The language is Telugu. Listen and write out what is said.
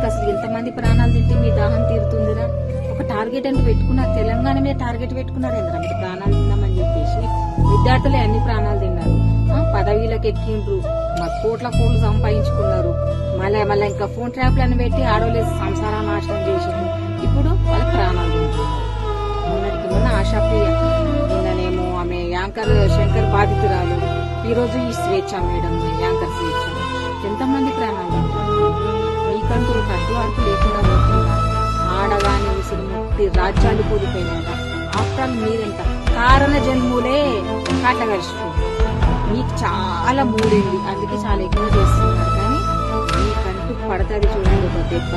మీకు అసలు ఎంతమంది ప్రాణాలు తింటే మీ దాహం తీరుతుందిరా? ఒక టార్గెట్ అంటూ పెట్టుకున్నారు తెలంగాణ మీద టార్గెట్ పెట్టుకున్నారు ఎందుకు? మీరు ప్రాణాలు తిందామని చెప్పేసి విద్యార్థులే అన్ని ప్రాణాలు తిన్నారు. పదవీలకు ఎక్కిండ్రు. మా కోట్ల కోట్లు సంపాదించుకున్నారు. మళ్ళీ మళ్ళీ ఇంకా ఫోన్ ట్రాప్లను పెట్టి ఆడవాళ్ళు సంసారాన్ని నాశనం చేసిండ్రు. ఇప్పుడు వాళ్ళ ప్రాణాలు మొన్నటికి మొన్న ఆశాప్రియ నిన్ననేమో ఆమె యాంకర్ శంకర్ బాధితురాలు. ఈరోజు ఈ స్వేచ్ఛ మేడం యాంకర్ స్వేచ్ఛ. ఎంతమంది ప్రాణాలు అడ్డంకులు కట్టుబాటు లేకుండా పోతుందా ఆడదాని ముక్తి రాజ్యాలు కూలిపోయినారా ఆఫ్టర్ మీరెంత కారణ జన్ములే కాటగరుచుకో మీకు చాలా మూడింది అందుకే చాలా ఎక్కువ చేస్తున్నారు కానీ మీ కంటూ పడతాది చూడండి ఒక దెబ్బ